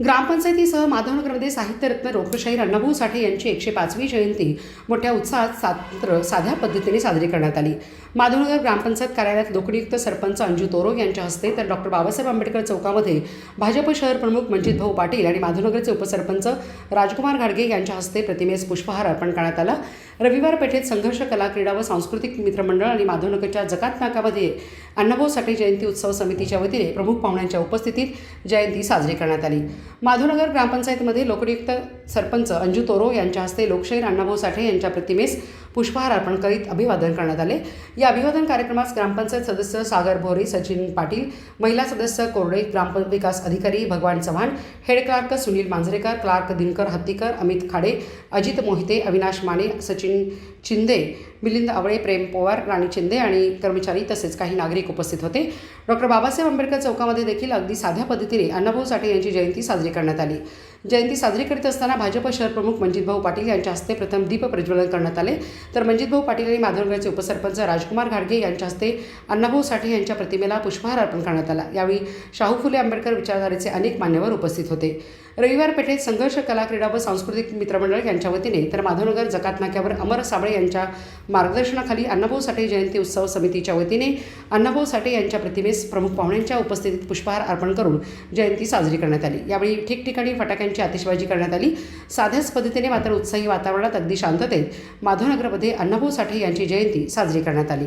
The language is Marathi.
ग्रामपंचायतीसह माधवनगरमध्ये साहित्यरत्न लोकशाहीर अण्णाभाऊ साठे यांची एकशे पाचवी जयंती मोठ्या उत्साहात सात्र साध्या पद्धतीने साजरी करण्यात आली. माधवनगर ग्रामपंचायत कार्यालयात लोकनियुक्त सरपंच अंजू तोरोग यांच्या हस्ते तर डॉक्टर बाबासाहेब आंबेडकर चौकामध्ये भाजप शहर प्रमुख मंजित भाऊ पाटील आणि माधवनगरचे उपसरपंच राजकुमार घाडगे यांच्या हस्ते प्रतिमेस पुष्पहार अर्पण करण्यात आला. रविवार पेठेत संघर्ष कला क्रीडा व सांस्कृतिक मित्रमंडळ आणि माधवनगरच्या जकात नाकामध्ये अण्णाभाऊ साठे जयंती उत्सव समितीच्या वतीने प्रमुख पाहुण्यांच्या उपस्थितीत जयंती साजरी करण्यात आली. माधवनगर ग्रामपंचायतीमध्ये लोकनियुक्त सरपंच अंजू तोरो यांच्या हस्ते लोकशाहीर अण्णाभाऊ साठे यांच्या प्रतिमेस पुष्पहार अर्पण करीत अभिवादन करण्यात आले. या अभिवादन कार्यक्रमास ग्रामपंचायत सदस्य सागर भोरे सचिन पाटील महिला सदस्य कोरडे ग्रामविकास अधिकारी Bhagwan Chavan head clerk Sunil Manjrekar clerk Dinkar Hattikar Amit Khade Ajit Mohite Avinash Mane Sachin Chinde Milind Awale Prem Powar Rani Chinde आणि कर्मचारी तसेच काही नागरिक उपस्थित होते. डॉक्टर बाबासाहेब आंबेडकर चौकामध्ये देखील अगदी साध्या पद्धतीने अण्णाभाऊ साठे यांची जयंती साजरी करण्यात आली. जयंती साजरी करीत असताना भाजप शहर प्रमुख मंजितभाऊ पाटील यांच्या हस्ते प्रथम दीप प्रज्वलन करण्यात आले. तर मंजितभाऊ पाटील आणि माधवनगरचे उपसरपंच राजकुमार घाडगे यांच्या हस्ते अण्णाभाऊ साठे यांच्या प्रतिमेला पुष्पहार अर्पण करण्यात आला. यावेळी शाहू फुले आंबेडकर विचारधारेचे अनेक मान्यवर उपस्थित होते. रविवार पेठेत संघर्ष कला क्रीडा व सांस्कृतिक मित्रमंडळ यांच्या वतीने तर माधवनगर जकात नाक्यावर अमर साबळे यांच्या मार्गदर्शनाखाली अण्णाभाऊ साठे जयंती उत्सव समितीच्या वतीने अण्णाभाऊ साठे यांच्या प्रतिमेस प्रमुख पाहुण्यांच्या उपस्थितीत पुष्पहार अर्पण करून जयंती साजरी करण्यात आली. यावेळी ठिकठिकाणी फटाक्यांची आतिषबाजी करण्यात आली. साध्याच पद्धतीने मात्र उत्साही वातावरणात अगदी शांततेत माधवनगरमध्ये अण्णाभाऊ साठे यांची जयंती साजरी करण्यात आली.